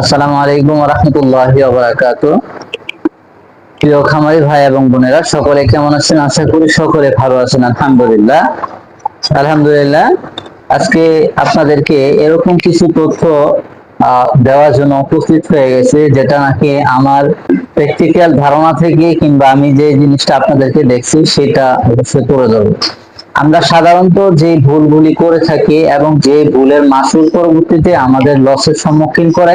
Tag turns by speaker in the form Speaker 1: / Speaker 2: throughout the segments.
Speaker 1: আসসালামু আলাইকুম রহমতুল্লাহি বারাকাতু প্রিয় খামারি ভাই এবং বোনেরা, সকলে কেমন আছেন? আশা করি সকলে ভালো আছেন, আলহামদুলিল্লাহ। আলহামদুলিল্লাহ, আজকে আপনাদেরকে এরকম কিছু তথ্য দেওয়ার জন্য উপস্থিত হয়ে গেছে, যেটা নাকি আমার প্র্যাকটিক্যাল ধারণা থেকে কিংবা আমি যে জিনিসটা আপনাদেরকে দেখছি, সেটা অবশ্যই করে দেবো আমরা সাধারণত যে ভুলগুলি করে থাকি এবং যে ভুলের মাসুল পরবর্তীতে আমাদের লসের সম্মুখীন করে,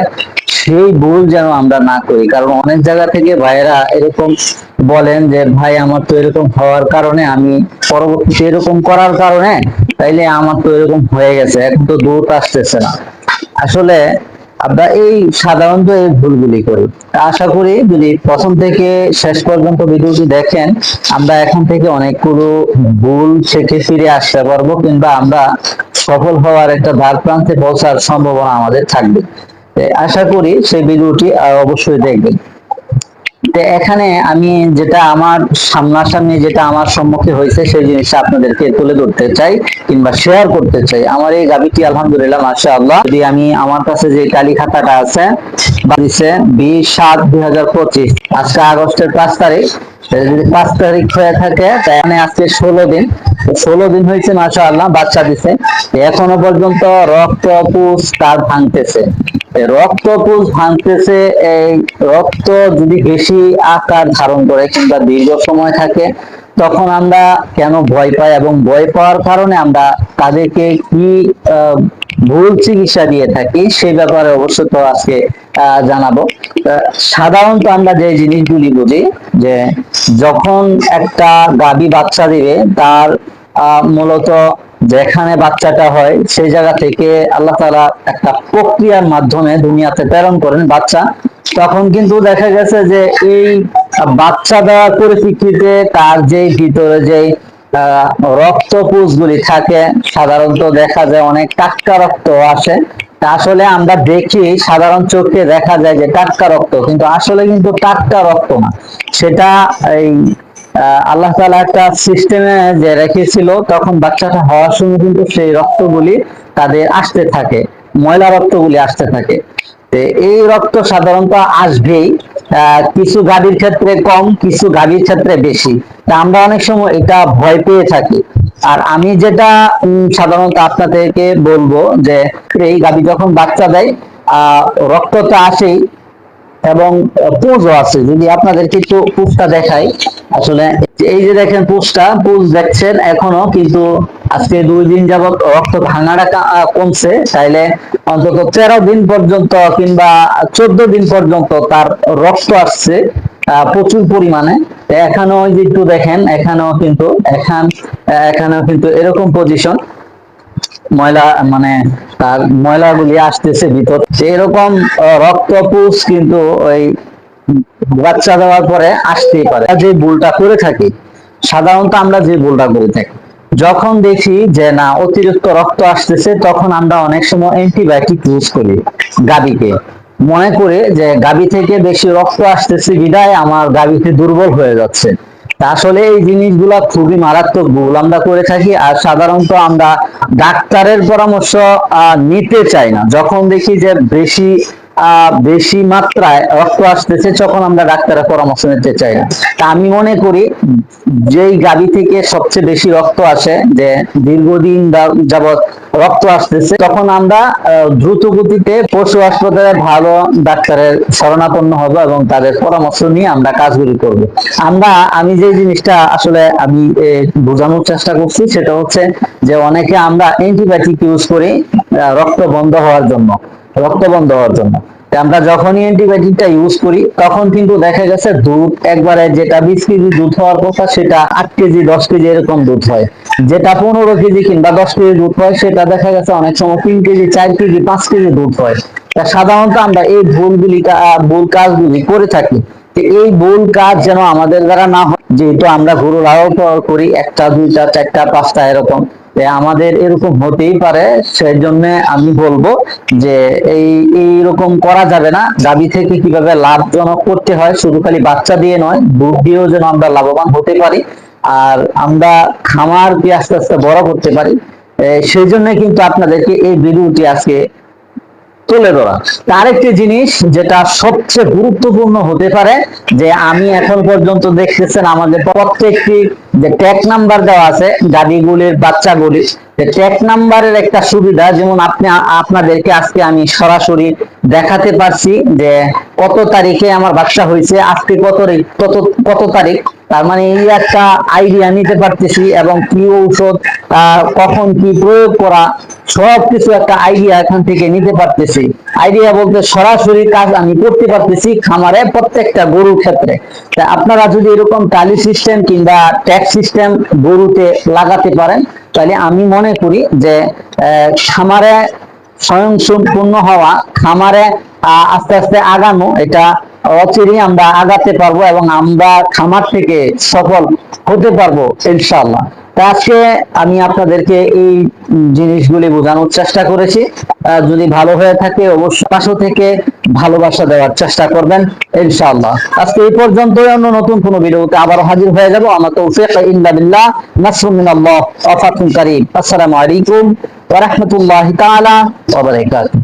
Speaker 1: সেই ভুল যেন আমরা না করি। কারণ অনেক জায়গা থেকে ভাইয়েরা এরকম বলেন যে, ভাই, আমার তো এরকম হওয়ার কারণে আমি পরবর্তীতে এরকম করার কারণে তাইলে আমার তো এরকম হয়ে গেছে, এখন তো দূর আসতেছে না। আসলে আমরা এই সাধারণত এই ভুলগুলি করি। আশা করি যদি প্রথম থেকে শেষ পর্যন্ত ভিডিওটি দেখেন, আমরা এখন থেকে অনেকগুলো ভুল শিখে ফিরে আসতে পারব কিংবা আমরা সফল হওয়ার একটা দ্বার প্রান্তে পৌঁছার সম্ভাবনা আমাদের থাকবে। আশা করি সেই ভিডিওটি অবশ্যই দেখবেন। তো এখানে আমি যেটা আমার সামনাসামনি যেটা আমার সম্মুখে হয়েছে, সেই জিনিসটা আপনাদেরকে তুলে ধরতে চাই কিংবা শেয়ার করতে চাই। আমার এই গাবিটি আলহামদুলিল্লাহ মাসা আল্লাহ যদি আমি আমার কাছে যে কালি খাতাটা আছে বিশ সাত দুই হাজার পঁচিশ, আজকে আগস্টের পাঁচ তারিখ যদি পাঁচ তারিখ হয়ে থাকে তাহলে আজকে ষোলো দিন। ষোলো দিন হয়েছে মাসা আল্লাহ বাচ্চা দিছে। এখনও পর্যন্ত রক্ত পুষ তার ভাঙতেছে। রক্ত পুষ ভাঙতেছে, এই রক্ত যদি বেশি আকার ধারণ করে কিংবা দীর্ঘ সময় থাকে, তখন আমরা কেন ভয় পাই এবং ভয় পাওয়ার কারণে আমরা তাদেরকে কি ভুল চিকিৎসা দিয়ে থাকি, সেই ব্যাপারে অবশ্য তো আজকে জানাব। সাধারণত আমরা যে জিনিসগুলি বুঝি, যে যখন একটা গাভী বাচ্চা দিবে, তার মূলত যেখানে বাচ্চাটা হয়, সেই জায়গা থেকে আল্লাহ তাআলা একটা প্রক্রিয়ার মাধ্যমে দুনিয়াতে প্রেরণ করেন বাচ্চা। তখন কিন্তু দেখা গেছে যে এই বাচ্চা দেওয়ার পরিপ্রেক্ষিতে তার যে ভিতরে যে রক্ত গুলি থাকে, সাধারণত দেখা যায় অনেক টাটকা রক্ত আসে। আসলে আমরা দেখি, সাধারণ চোখে দেখা যায় যে টাটকা রক্ত, কিন্তু আসলে কিন্তু টাটকা রক্ত না। সেটা এই আল্লাহ তাআলা একটা সিস্টেমে যে রেখেছিল, তখন বাচ্চাটা হওয়ার সময় কিন্তু সেই রক্তগুলি তাদের আসতে থাকে, ময়লা রক্তগুলি আসতে থাকে। এই রক্ত সাধারণত আসবেই কিছু গাড়ির ক্ষেত্রে কম, কিছু গাড়ির ক্ষেত্রে বেশি। তা আমরা অনেক সময় এটা ভয় পেয়ে থাকি। আর আমি যেটা সাধারণত আপনাদেরকে বলব যে, এই গাড়ি যখন বাচ্চা দেয়, আহ তো আসেই এবং পুজও আছে। যদি আপনাদেরকে একটু পুজটা দেখাই, আসলে এই যে দেখেন পুজটা, পুজ দেখছেন এখনও, কিন্তু আজকে দুই দিন যাবত রক্ত ভাঙাটা কমছে। তাইলে অন্তত তেরো দিন পর্যন্ত কিংবা চোদ্দ দিন পর্যন্ত তার রক্ত আসছে প্রচুর পরিমাণে। এখানেও যে একটু দেখেন, এখানেও কিন্তু, এখান এখানেও কিন্তু এরকম পজিশন ময়লা মানে তার ময়লাগুলি আসতেছে ভিতর। এরকম রক্তপুষ কিন্তু ওই বাচ্চা দেওয়ার পরে আসতেই পারে। যে ভুলটা করে থাকি, সাধারণত আমরা যে ভুলটা করে থাকি, যখন দেখি যে না, অতিরিক্ত রক্ত আসতেছে, তখন আমরা অনেক সময় অ্যান্টিবায়োটিক ইউজ করি গাবিকে মনে করে যে গাবি থেকে বেশি রক্ত আসতেছে বিদায় আমার গাবিতে দুর্বল হয়ে যাচ্ছে। আসলে এই জিনিসগুলা খুবই মারাত্মক ভুল আমরা করে থাকি আর সাধারণত আমরা ডাক্তারের পরামর্শ নিতে চাই না। যখন দেখি যে বেশি বেশি মাত্রায় রক্ত আসতেছে তখন আমরা ডাক্তারের পরামর্শ নিতে চাই না। তা আমি মনে করি যেই গাড়ি থেকে সবচেয়ে বেশি রক্ত আসে, যে দীর্ঘদিন যা- যাবৎ রক্ত আসতেছে। তখন আমরা দ্রুত গতিতে পশু হাসপাতালে ভালো ডাক্তারের শরণাপন্ন হব এবং তাদের পরামর্শ নিয়ে আমরা কাজগুলি করব। আমরা, আমি যে জিনিসটা আসলে আমি বোঝানোর চেষ্টা করছি সেটা হচ্ছে যে অনেকে আমরা অ্যান্টিবায়োটিক ইউজ করি রক্ত বন্ধ হওয়ার জন্য, রক্ত বন্ধ হওয়ার জন্য। আমরা যখনই অ্যান্টিবায়োটিকটা ইউজ করি, তখন কিন্তু দেখা গেছে দুধ, একবারে যেটা বিশ কেজি দুধ হওয়ার কথা, সেটা আট কেজি, দশ কেজি এরকম দুধ হয়। যেটা পনেরো কেজি কিংবা দশ কেজি দুধ হয়, সেটা দেখা গেছে অনেক সময় তিন কেজি, চার কেজি, পাঁচ কেজি দুধ হয়। তা সাধারণত আমরা এই ভুলগুলি ভুল কাজগুলি করে থাকি। এই ভুল কাজ যেন আমাদের দ্বারা না হয়, যেহেতু আমরা গরু লালন করি, একটা, দুইটা, চারটা, পাঁচটা এরকম। আমাদের এরকম হতেই পারে সেই জন্য আমি বলব যে এই এইরকম করা যাবে না। গাবি থেকে কীভাবে লাভজনক করতে হয়, শুধু খালি বাচ্চা দিয়ে নয়, দুধ দিয়েও যেন আমরা লাভবান হতে পারি আর আমরা খামার দিয়ে আস্তে আস্তে বড় করতে পারি। সেই জন্য কিন্তু আপনাদেরকে এই ভিডিওটি আজকে তুলে ধরা। আরেকটি জিনিস যেটা সবচেয়ে গুরুত্বপূর্ণ হতে পারে, যে আমি এখন পর্যন্ত দেখতেছেন আমাদের প্রত্যেকটি যে ট্যাগ নাম্বার দেওয়া আছে, গাড়িগুলির বাচ্চাগুলির যে ট্যাগ নাম্বারের একটা সুবিধা, যেমন আপনি আপনাদেরকে আজকে আমি সরাসরি দেখাতে পারছি যে কত তারিখে আমার বাচ্চা হয়েছে, আজকে কত কত কত তারিখ? তার মানে এই একটা আইডিয়া নিতে পারতেছি এবং কি ঔষধ কখন কি প্রয়োগ করা সব কিছু একটা আইডিয়া এখান থেকে নিতে পারতেছি। আইডিয়া বলতে সরাসরি কাজ আমি করতে পারতেছি খামারে প্রত্যেকটা গরুর ক্ষেত্রে। আপনারা যদি এরকম টালি সিস্টেম কিংবা ট্যাক্স সিস্টেম গরুতে লাগাতে পারেন, তাহলে আমি মনে করি যে খামারে স্বয়ং সম্পূর্ণ হওয়া, খামারে আস্তে আস্তে আগানো এটা অচিরেই আমরা আগাতে পারব এবং আমরা খামার থেকে সফল হতে পারব, ইনশাআল্লাহ। তা আজকে আমি আপনাদেরকে এই জিনিসগুলি বোঝানোর চেষ্টা করেছি। যদি ভালো হয়ে থাকে অবশ্যই পাশে থেকে ভালোবাসা দেওয়ার চেষ্টা করবেন, ইনশাআল্লাহ। আজকে এই পর্যন্ত অন্য নতুন কোনো ভিডিওতে আবার হাজির হয়ে যাব। আমার তৌফিক, ইল্লা বিল্লাহ নাসরুম মিনাল্লাহ, ওয়া আসসালামু আলাইকুম ওয়া রাহমাতুল্লাহি তাআলা ওয়া বারাকাতুহু।